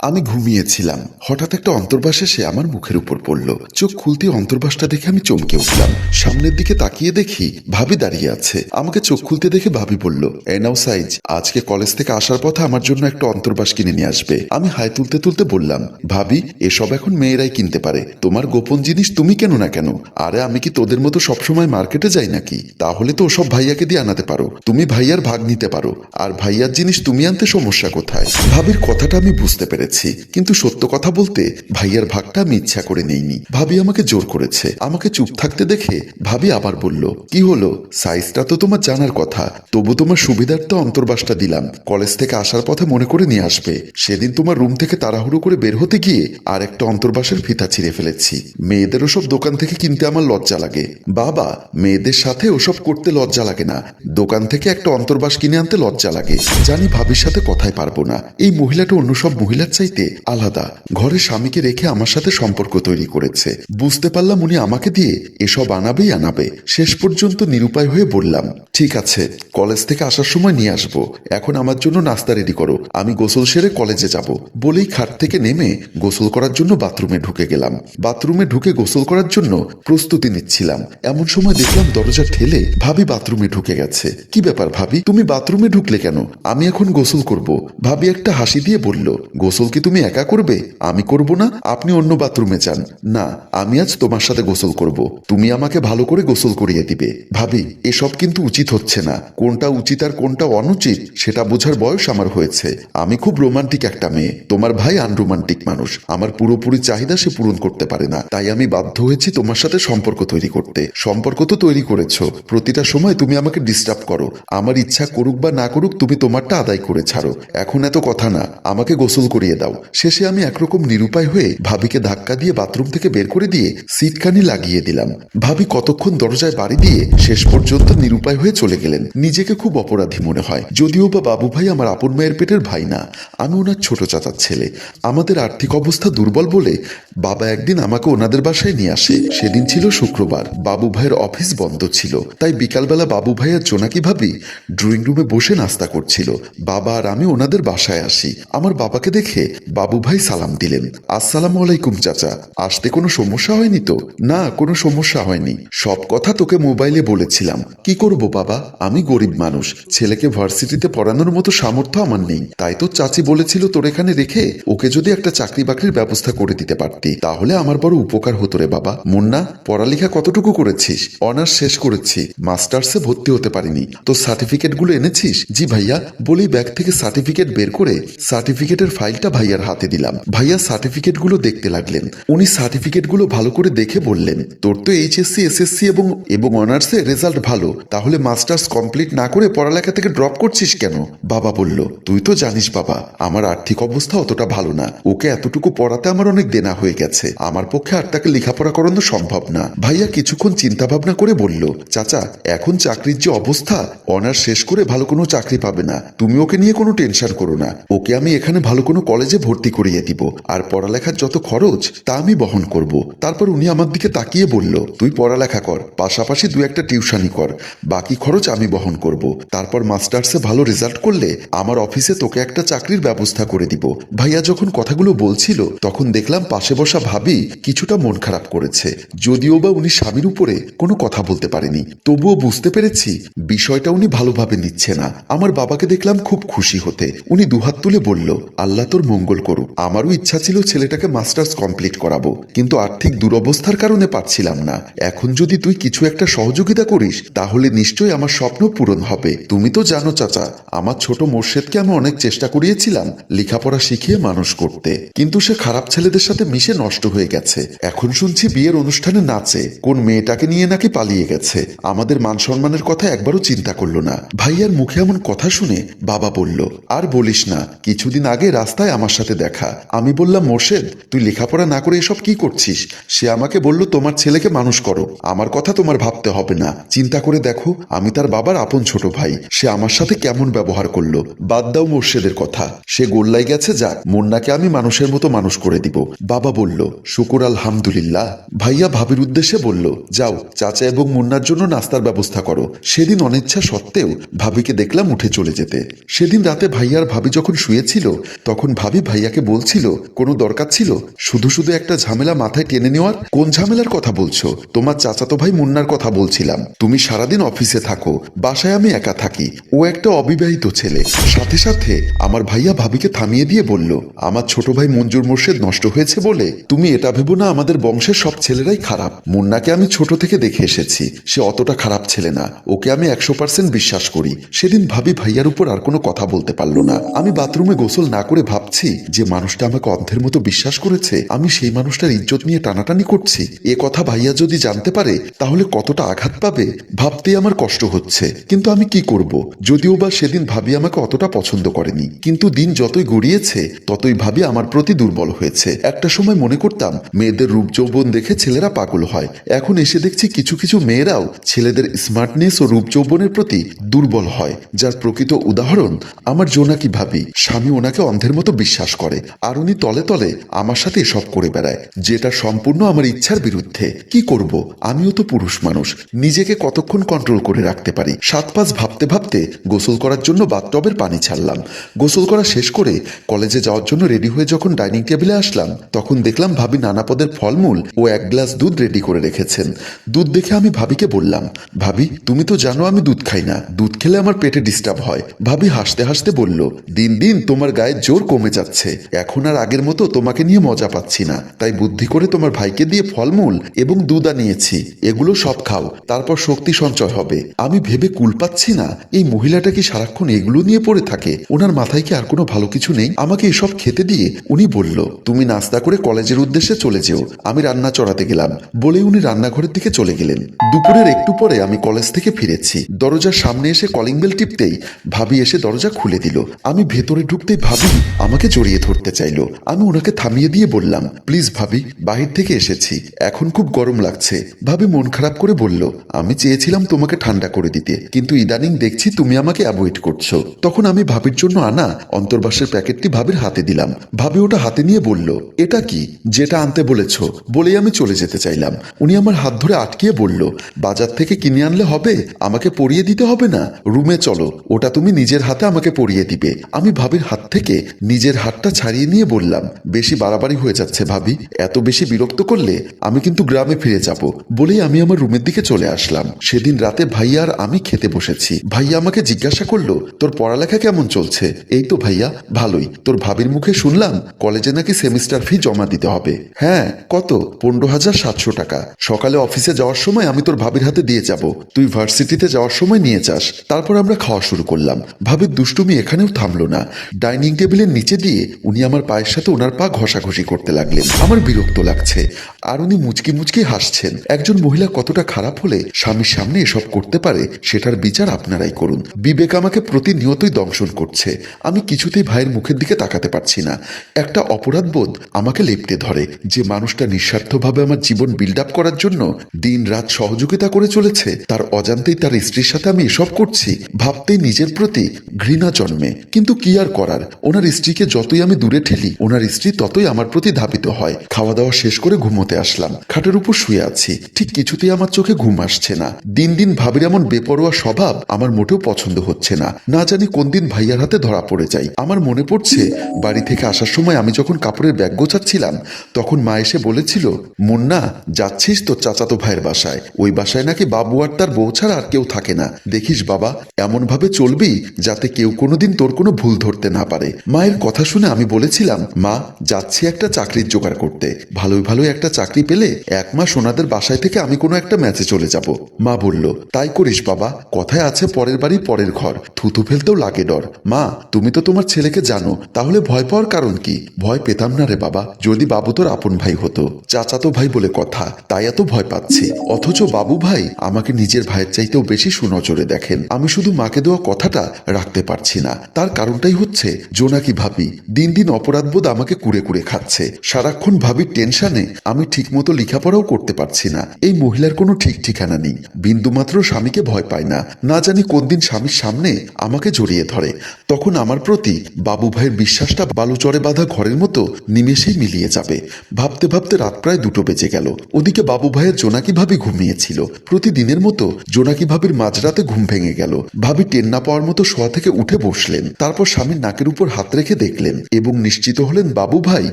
আমি ঘুমিয়েছিলাম। হঠাৎ একটা অন্তর্বাস এসে আমার মুখের উপর পড়ল। চোখ খুলতে অন্তর্বাসটা দেখে আমি চমকে উঠলাম। সামনের দিকে তাকিয়ে দেখি ভাবি দাঁড়িয়ে আছে। আমাকে চোখ খুলতে দেখে ভাবি বলল এ নাও সাইজ, আজকে কলেজ থেকে আসার পথে আমার জন্য একটা অন্তর্বাস কিনে নিয়ে আসবে। আমি হাই তুলতে তুলতে বললাম, ভাবি, এসব এখন মেয়েরাই কিনতে পারে। তোমার গোপন জিনিস তুমি কেন না কেন? আরে আমি কি তোদের মতো সবসময় মার্কেটে যাই নাকি? তাহলে তো ওসব ভাইয়াকে দিয়ে আনাতে পারো। তুমি ভাইয়ার ভাগ নিতে পারো। আর ভাইয়ার জিনিস তুমি আনতে সমস্যা কোথায়? ভাবির কথাটা আমি বুঝতে পেরেছি। কিন্তু সত্য কথা বলতে ভাইয়ার ভাগটা আমি ইচ্ছা করে নেইনি। ভাবি আমাকে জোর করেছে। আমাকে চুপ থাকতে দেখে ভাবি আবার বলল, কি হলো? সাইজটা তো তোমার জানার কথা। তবু তোমার সুবিধার্থে অন্তর্বাসটা দিলাম। কলেজ থেকে আসার পথে মনে করে নিয়ে আসবে। সেদিন তোমার রুম থেকে তাড়াহুড়ো করে বের হতে গিয়ে আর একটা অন্তর্বাসের ফিতা ছিঁড়ে ফেলেছি। মেয়েদের ওসব দোকান থেকে কিনতে আমার লজ্জা লাগে। বাবা, মেয়েদের সাথে ওসব করতে লজ্জা লাগে না। দোকান থেকে একটা অন্তর্বাস কিনে আনতে লজ্জা লাগে। জানি ভাবির সাথে কথাই পারব না। এই মহিলাটা অন্য সব মহিলার চাইতে আলাদা। ঘরে স্বামীকে রেখে আমার সাথে সম্পর্ক তৈরি করেছে। বুঝতে পারলাম উনি আমাকে দিয়ে এসব আনাবেই আনাবে। শেষ পর্যন্ত নিরুপায় হয়ে বললাম, ঠিক আছে, কলেজ থেকে আসার সময় নিয়ে আসব। এখন আমার জন্য নাস্তা রেডি করো। আমি গোসল সেরে কলেজে যাব। বলেই খাট থেকে নেমে গোসল করার জন্য বাথরুমে ঢুকে গেলাম। বাথরুমে ঢুকে গোসল করার জন্য প্রস্তুতি নিচ্ছিলাম। এমন সময় দেখলাম দরজা ঠেলে ভাবি বাথরুমে ঢুকে গেছে। কি ব্যাপার ভাবি? তুমি বাথরুমে ঢুকলে কেন? আমি এখন গোসল করব। ভাবি একটা হাসি দিয়ে বলল, গোসল কি তুমি একা করবে? আমি করব না? আপনি অন্য বাথরুমে যান। না, আমি আজ তোমার সাথে গোসল করব। তুমি আমাকে ভালো করে গোসল করিয়ে দিবে। ভাবি, এসব কিন্তু উচিত হচ্ছে না। কোনটা উচিত আর কোনটা অনুচিত, সেটা বোঝার বয়স আমার হয়েছে। আমি খুব রোমান্টিক একটা মেয়ে। তোমার ভাই আনরোমান্টিক মানুষ। আমার পুরোপুরি চাহিদা সে পূরণ করতে পারে না। তাই আমি বাধ্য হয়েছি তোমার সাথে সম্পর্ক তৈরি করতে। সম্পর্ক তো তৈরি করেছ। প্রতিটা সময় তুমি আমাকে ডিস্টার্ব করো। আমার ইচ্ছা করুক বা না করুক, তুমি তোমারটা আদায় করে ছাড়ো। এখন এত কথা না। আমাকে গোসল করিয়ে দাও। শেষে আমি একরকম নিরুপায় হয়ে ভাবিকে ধাক্কা দিয়ে বাথরুম থেকে বের করে দিয়ে সিটকানি লাগিয়ে দিলাম। ভাবি কতক্ষণ দরজায় বাড়ি দিয়ে শেষ পর্যন্ত নিরুপায় হয়ে চলে গেলেন। নিজেকে খুব অপরাধী মনে হয়। যদিও বা বাবু ভাই আমার আপন মায়ের পেটের ভাই না, আমি ওনার ছোট চাচার ছেলে। আমাদের আর্থিক অবস্থা দুর্বল বলে বাবা একদিন আমাকে ওনাদের বাসায় নিয়ে আসে। সেদিন ছিল শুক্রবার। বাবু ভাইয়ের অফিস বন্ধ ছিল। তাই বিকালবেলা বাবু ভাইয়ের জোনাকি ভাবি ড্রয়িং রুমে বসে নাস্তা করছিল। বাবা আর আমি ওনাদের বাসায় আসি। আমার বাবাকে দেখে বাবু ভাই সালাম দিলেন। আসসালামু আলাইকুম, চাচা। আসতে কোনো সমস্যা হয়নি তো? না, কোনো সমস্যা হয়নি। সব কথা তোকে মোবাইলে বলেছিলাম। কি করব বাবা? আমি গরিব মানুষ। ছেলেকে ভার্সিটিতে পড়ানোর মতো সামর্থ্য আমার নেই। তাই তো চাচি বলেছিল তোর এখানে রেখে ওকে যদি একটা চাকরি বাকরির ব্যবস্থা করে দিতে পারতি। তাহলে আমার বড় উপকার হতো রে বাবা। মুন্না, পড়ালেখা কতটুকু করেছিস? অনার্স শেষ করেছি। মাস্টার্সে ভর্তি হতে পারিনি। তো সার্টিফিকেটগুলো এনেছিস? জি ভাইয়া। বলেই ব্যাগ থেকে সার্টিফিকেট বের করে সার্টিফিকেটের ফাইলটা ভাইয়ার হাতে দিলাম। ভাইয়া সার্টিফিকেটগুলো দেখতে লাগলেন। উনি সার্টিফিকেটগুলো ভালো করে দেখে বললেন, তোর তো এইচএসসি, এসএসসি এবং এবং অনার্সে রেজাল্ট ভালো, তাহলে মাস্টার্স কমপ্লিট না করে পড়ালেখা থেকে ড্রপ করছিস কেন? বাবা বলল, তুই তো জানিস বাবা, আমার আর্থিক অবস্থা অতটা ভালো না। ওকে এতটুকু পড়াতে আমার অনেক দেনা হয়ে গেছে। আমার পক্ষে আর তাকে লেখাপড়া করানো সম্ভব না। ভাইয়া কিছুক্ষণ চিন্তা ভাবনা করে বলল, চাচা, এখন চাকরির যে অবস্থা, অনার্স শেষ করে ভালো কোনো চাকরি পাবে না। তুমি ওকে নিয়ে কোনো টেনশন করো না। ওকে আমি এখানে ভালো কোনো কলেজে ভর্তি করিয়ে দিব। আর পড়ালেখার যত খরচ, তা আমি বহন করব। তারপর উনি আমার দিকে তাকিয়ে বলল, তুই পড়ালেখা কর, পাশাপাশি দু একটা টিউশনি কর। বাকি খরচ আমি বহন করব। তারপর মাস্টার্সে ভালো রেজাল্ট করলে আমার অফিসে তোকে একটা চাকরির ব্যবস্থা করে দিব। ভাইয়া যখন কথাগুলো বলছিল, তখন দেখলাম পাশে বসা ভাবি কিছুটা মন খারাপ করেছে। যদিও বা উনি স্বামীর উপরে কোনো কথা বলতে পারেনি, তবুও বুঝতে পেরেছি বিষয়টা উনি ভালোভাবে নিচ্ছে না। আমার বাবাকে দেখলাম খুব খুশি হতে। উনি দুহাত তুলে বলল, আল্লাহ তোর মঙ্গল করুক আমারও ইচ্ছা ছিল ছেলেটাকে মাস্টার্স কমপ্লিট করাবো, কিন্তু আর্থিক দুরবস্থার কারণে পারছিলাম না। এখন যদি তুই কিছু একটা সহযোগিতা করিস, তাহলে নিশ্চয়ই আমার স্বপ্ন পূরণ হবে। তুমি তো জানো চাচা, আমার ছোট মোর্শেদকে আমি অনেক চেষ্টা করিয়েছিলাম লেখাপড়া শিখিয়ে মানুষ করতে। কিন্তু সে খারাপ ছেলেদের সাথে মিশে নষ্ট হয়ে গেছে। এখন শুনছি বিয়ের অনুষ্ঠানে নাচে, কোন মেয়েটাকে নিয়ে নাকি পালিয়ে গেছে। আমাদের মান সম্মানের কথা একবারও চিন্তা করল না। ভাইয়ার মুখে এমন কথা শুনে বাবা বলল, আর বলিস না, কিছুদিন আগে রাস্তায় আমার সাথে দেখা। আমি বললাম, মোর্শেদ, তুই লেখাপড়া না করে এসব কি করছিস? সে আমাকে বলল, তোমার ছেলেকে মানুষ করো। আমার কথা তোমার ভাবতে হবে না। চিন্তা করে দেখো, আমি তার বাবার আপন ছোট ভাই। সে আমার সাথে কেমন ব্যবহার করল? বাদ দাও মোর্শেদের কথা। সে গোল্লাই গেছে, যাক, মুন্নাকে আমি মানুষের মতো মানুষ করে দিব। বাবা বলল, শুকুর আলহামদুলিল্লাহ। ভাইয়া ভাবির উদ্দেশ্যে বলল, যাও, চাচা এবং মুন্নার জন্য নাস্তার ব্যবস্থা করো। সেদিন অনিচ্ছা সত্ত্বেও ভাবিকে দেখলাম উঠে চলে যেতে। সেদিন রাতে ভাইয়ার ভাবি যখন শুয়েছিল, তখন ভাবি ভাইয়াকে বলছিল, কোনো দরকার ছিল? শুধু শুধু একটা ঝামেলা মাথায় টেনে নেওয়ার? কোন ঝামেলার কথা বলছো? তোমার চাচাতো ভাই মুন্নার কথা বলছিলাম। তুমি সারাদিন অফিসে থাকো, বাসায় আমি একা থাকি। ও একটা অবিবাহিত ছেলে। সাথে সাথে আমার ভাইয়া ভাবিকে থামিয়ে দিয়ে বলল, আমার ছোট ভাই মঞ্জুর মোর্শেদ নষ্ট হয়েছে বলে তুমি এটা ভেবো না, আমাদের বংশের সব ছেলেরাই খারাপ। মুন্নাকে আমি ছোট থেকে দেখে এসেছি। সে অতটা খারাপ ছেলে না। ওকে আমি একশো পার্সেন্ট বিশ্বাস করি। সেদিন ভাবি ভাইয়ার উপর আর কোনো কথা বলতে পারল না। আমি বাথরুমে গোসল না করে ভাবছি যে মানুষটা আমাকে অন্ধের মতো বিশ্বাস করেছে, আমি সেই মানুষটার ইজ্জত নিয়ে টানাটানি করছি। এ কথা ভাইয়া যদি জানতে পারে, তাহলে কতটা আঘাত পাবে, ভাবতেই আমার কষ্ট হচ্ছে। কিন্তু আমি কি করব? যদিও বা সেদিন ভাবি আমাকে অতটা পছন্দ করেনি, কিন্তু দিন যতই গড়িয়েছে, ততই ভাবি আমার প্রতি দুর্বল হয়েছে। একটা সময় মনে করতাম, মেয়েদের রূপ যৌবন দেখে ছেলেরা পাগল হয়। এখন এসে দেখছি কিছু কিছু মেয়েরাও ছেলেদের স্মার্টনেস ও রূপ যৌবনের প্রতি দুর্বল হয়। যার প্রকৃত উদাহরণ, আমার জোনাকি ভাবি। স্বামী ওনাকে অন্ধের মতো বিশ্বাস করে। আর উনি তলে তলে আমার সাথে এসব করে বেড়ায়, যেটা সম্পূর্ণ আমার ইচ্ছার বিরুদ্ধে। কি করব? আমিও তো পুরুষ মানুষ। নিজেকে কতক্ষণ কন্ট্রোল করে রাখতে পারি? সাত পাঁচ ভাবতে ভাবতে গোসল করার জন্য বাথটবের পানি ছাড়লাম। গোসল করা শেষ করে কলেজে যাওয়ার জন্য রেডি হয়ে যখন ডাইনিং টেবিলে আসলাম, তখন দেখলাম ভাবি নানা পদের ফলমূল ও এক গ্লাস দুধ রেডি করে রেখেছেন। দুধ দেখে আমি ভাবিকে বললাম, ভাবি, তুমি তো জানো আমি দুধ খাই না। দুধ খেলে আমার পেটে ডিস্টার্ব হয়। ভাবি হাসতে হাসতে বলল, দিন দিন তোমার গায়ে জোর কমে যাচ্ছে। এখন আর আগের মতো তোমাকে নিয়ে মজা পাচ্ছি না। তাই বুদ্ধি করে তোমার ভাইকে দিয়ে ফলমূল এবং দুধ আনিয়েছি। এগুলো সব খাও, তারপর শক্তি সঞ্চয় হবে। আমি ভেবে কুল পাচ্ছি না। এই মহিলাটা কি সারাক্ষণ এগুলো নিয়ে পড়ে থাকে? ওনার মাথায় কি আর কোনো ভালো কিছু নেই? আমাকে এসব খেতে দিয়ে উনি বলল, তুমি নাস্তা করে কলেজের উদ্দেশ্যে চলে যেও। আমি রান্না চড়াতে গেলাম। বলে উনি রান্নাঘরের দিকে চলে গেলেন। দুপুরের একটু পরে আমি কলেজ থেকে ফিরেছি। দরজার সামনে এসে কলিং বেল টিপতেই ভাবি এসে দরজা খুলে দিল। আমি ভেতরে ঢুকতেই ভাবি, আমাকে জড়িয়ে ধরতে চাইলো। আমি ওনাকে থামিয়ে দিয়ে বললাম, প্লিজ ভাবি, বাহির থেকে এসেছি। এখন খুব গরম লাগছে। ভাবি মন খারাপ করে বলল, আমি চেয়েছিলাম তোমাকে ঠান্ডা করে দিতে, কিন্তু ইদানিং দেখছি তুমি আমাকে অ্যাভয়েড করছ। তখন আমি ভাবির জন্য আনা অন্তর্বাসের প্যাকেটটি ভাবির হাতে দিলাম। ভাবি ওটা হাতে নিয়ে বলল, এটা কি? যেটা আনতে বলেছ? বলেই আমি চলে যেতে চাইলাম। উনি আমার হাত ধরে আটকিয়ে বলল, বাজার থেকে কিনে আনলে হবে, আমাকে পরিয়ে দিতে হবে না? রুমে চলো, ওটা তুমি নিজের হাতে আমাকে পরিয়ে দিবে। আমি ভাবির হাত থেকে নিজের হাতটা ছাড়িয়ে নিয়ে বললাম, বেশি বাড়াবাড়ি হয়ে যাচ্ছে ভাবি, এত বেশি বিরক্ত করলে আমি কিন্তু গ্রামে ফিরে যাব। বলেই আমি আমার রুমের দিকে চলে আসলাম। সেদিন রাতে ভাইয়া আর আমি খেতে বসেছি। ভাইয়া আমাকে জিজ্ঞাসা করল, তোর পড়ালেখা কেমন চলছে? এই তো ভাইয়া, ভালোই। তোর ভাবির মুখে শুনলাম, কলেজে নাকি সেমিস্টার ফি জমা দিতে হবে। হ্যাঁ কত? পনেরো হাজার সাতশো টাকা। সকালে অফিসে যাওয়ার সময় আমি তোর ভাবির হাতে দিয়ে যাব। তুই ভার্সিটিতে যাওয়ার সময় নিয়ে যাস। তারপর আমরা খাওয়া শুরু করলাম। ভাবির দুষ্টুমি এখানেও থামলো না। ডাইনিং টেবিলের নিচে দিয়ে উনি আমার পায়ের সাথে ওনার পা ঘষাঘষি করতে লাগলেন। আমার বিরক্ত লাগছে। আর উনি মুচকি মুচকি হাসছেন। একজন মহিলা কতটা খারাপ হলে স্বামীর সামনে এসব করতে পারে, সেটার বিচার আপনারাই করুন। বিবেক আমাকে প্রতিনিয়তই দংশন করছে। আমি কিছুতেই ভাইয়ের মুখের দিকে তাকাতে পারছি না। একটা অপরাধ বোধ আমাকে লেপটে ধরে যে মানুষটা নিঃস্বার্থভাবে আমার জীবন বিল্ড আপ করার জন্য দিন রাত সহযোগিতা করে চলেছে। তার অজান্তেই তার স্ত্রীর সাথে আমি এসব করছি। ভাবতেই নিজের প্রতি ঘৃণা জন্মে। কিন্তু কি আর করার? ওনার স্ত্রীকে যতই আমি দূরে ঠেলি, ওনার স্ত্রী ততই আমার প্রতি ধাবিত হয়। খাওয়া দাওয়া শেষ করে ঘুমোতে আসলাম। খাটের উপর শুয়ে আছি। ঠিক কিছুতেই আমার চোখে ঘুম আসছে না। দিন দিন ভাবির এমন বেপরোয়া স্বভাব আমার মোটেও পছন্দ হচ্ছে না। না জানি কোন দিন ভাইয়ার হাতে ধরা পড়ে যাই। আমার মনে পড়ছে, বাড়ি থেকে আসার সময় আমি যখন কাপড়ের ব্যাগ গোছাচ্ছিলাম, তখন মা এসে বলেছিল, মুন্না, যাচ্ছিস তোর চাচাতো ভাইয়ের বাসায়। ওই বাসায় নাকি বাবু আর তার বউ ছাড়া আর কেউ থাকে না। দেখিস বাবা এমন ভাবে চলবি যাতে কেউ কোনোদিন তোর কোনো ভুল ধরতে না পারে। মায়ের কথা শুনে আমি বলেছিলাম, মা, যাচ্ছি একটা চাকরির জোগাড় করতে। ভালোই ভালোই একটা পেলে এক মাস ওনাদের বাসায় থেকে আমি কোনো একটা ম্যাচে চলে যাব। মা বলল, তাই করিস বাবা, কথায় আছে পরের বাড়ি পরের ঘর, থুতু ফেলতেও লাগে ডর। মা, তুমি তো তোমার ছেলেকে জানো, তাহলে ভয় পাওয়ার কারণ কি? ভয় পেতাম না রে বাবা, যদি বাবু তোর আপন ভাই হতো। চাচাতো ভাই বলে কথা, তাই এত ভয় পাচ্ছি। অথচ বাবু ভাই আমাকে নিজের ভাইয়ের চাইতেও বেশি সুনজরে দেখেন। আমি শুধু মাকে দেওয়া কথাটা রাখতে পারছি না। তার কারণটাই হচ্ছে জোনাকি ভাবি, দিন দিন অপরাধবোধ আমাকে কুড়ে কুড়ে খাচ্ছে। সারাক্ষণ ভাবির টেনশনে আমি ঠিকমতো লেখাপড়াও করতে পারছি না। এই মহিলার কোনো ঠিক ঠিকানা নেই। বিন্দুমাত্র স্বামীকে ভয় পায় না। না জানি কোন দিন স্বামীর সামনে আমাকে জড়িয়ে ধরে। তখন আমার প্রতি বাবু ভাইয়ের বিশ্বাসটা বালুচরে বাঁধা ঘরের মতো নিমেষেই মিলিয়ে যাবে। ভাবতে ভাবতে রাত প্রায় দুটো বেজে গেল। ওদিকে বাবু ভাইয়ের জোনাকি ভাবি ঘুমিয়েছিল। প্রতিদিনের মতো জোনাকি ভাবির মাঝরাতে ঘুম ভেঙে গেল। ভাবি টেন না পাওয়ার মতো শোয়া থেকে উঠে বসলেন। তারপর স্বামীর নাকের উপর হাত রেখে দেখলেন এবং নিশ্চিত হলেন বাবু ভাই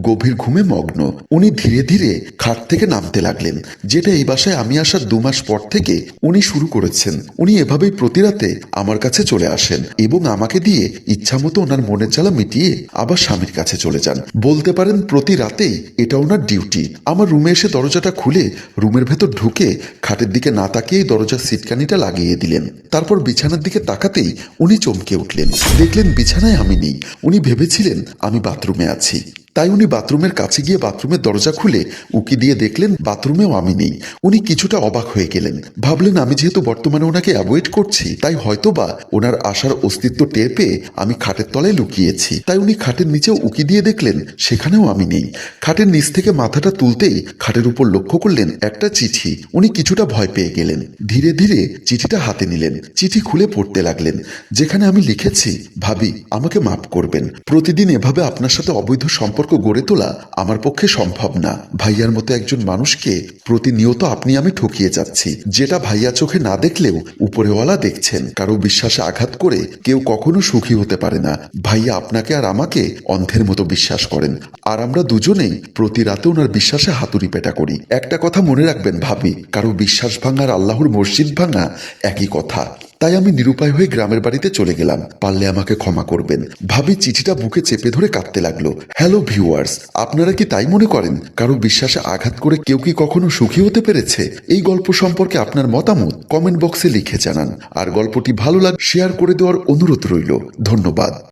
গভীর ঘুমে মগ্ন। উনি ধীরে ধীরে খাট থেকে নামতে লাগলেন, যেটা এই বাসায় আমি আসার দু মাস পর থেকে উনি শুরু করেছেন। উনি এভাবেই প্রতি রাতে আমার কাছে চলে আসেন এবং আমাকে দিয়ে ইচ্ছামতো ওনার মনের জ্বালা মিটিয়ে আবার স্বামীর কাছে চলে যান। বলতে পারেন প্রতি রাতেই এটা ওনার ডিউটি। আমার রুমে এসে দরজাটা খুলে রুমের ভেতর ঢুকে খাটের দিকে না তাকিয়েই দরজার সিটকানিটা লাগিয়ে দিলেন। তারপর বিছানার দিকে তাকাতেই উনি চমকে উঠলেন। দেখলেন বিছানায় আমি নেই। উনি ভেবেছিলেন আমি বাথরুমে আছি। তাই উনি বাথরুমের কাছে গিয়ে বাথরুমের দরজা খুলে উকি দিয়ে দেখলেন, বাথরুমেও আমি নেই। উনি কিছুটা অবাক হয়ে গেলেন। ভাবলেন, আমি যেহেতু বর্তমানে ওনাকে অ্যাভয়েড করছি, তাই হয়তোবা ওনার আসার অস্তিত্ব টের পেয়ে আমি খাটের তলায় লুকিয়েছি। তাই উনি খাটের নিচেও উকি দিয়ে দেখলেন, সেখানেও আমি নেই। খাটের নিচ থেকে মাথাটা তুলতেই খাটের উপর লক্ষ্য করলেন, একটা চিঠি। উনি কিছুটা ভয় পেয়ে গেলেন। ধীরে ধীরে চিঠিটা হাতে নিলেন। চিঠি খুলে পড়তে লাগলেন। যেখানে আমি লিখেছি, ভাবি, আমাকে মাফ করবেন। প্রতিদিন এভাবে আপনার সাথে অবৈধ সম্পর্ক গড়ে তোলা আমার পক্ষে সম্ভব না। ভাইয়ার মতো একজন মানুষকে প্রতিনিয়ত আপনি আমি ঠকিয়ে যাচ্ছি, যেটা ভাইয়া চোখে না দেখলেও উপরেওয়ালা দেখছেন। কারও বিশ্বাসে আঘাত করে কেউ কখনো সুখী হতে পারে না। ভাইয়া আপনাকে আর আমাকে অন্ধের মতো বিশ্বাস করেন। আর আমরা দুজনেই প্রতি রাতে ওনার বিশ্বাসে হাতুড়ি পেটা করি। একটা কথা মনে রাখবেন ভাবি, কারও বিশ্বাস ভাঙার আল্লাহর মসজিদ ভাঙা একই কথা। তাই আমি নিরুপায় হয়ে গ্রামের বাড়িতে চলে গেলাম। পারলে আমাকে ক্ষমা করবেন। ভাবি চিঠিটা বুকে চেপে ধরে কাঁদতে লাগল। হ্যালো ভিউয়ার্স, আপনারা কি তাই মনে করেন? কারও বিশ্বাসে আঘাত করে কেউ কি কখনো সুখী হতে পেরেছে? এই গল্প সম্পর্কে আপনার মতামত কমেন্ট বক্সে লিখে জানান। আর গল্পটি ভালো লাগ শেয়ার করে দেওয়ার অনুরোধ রইল। ধন্যবাদ।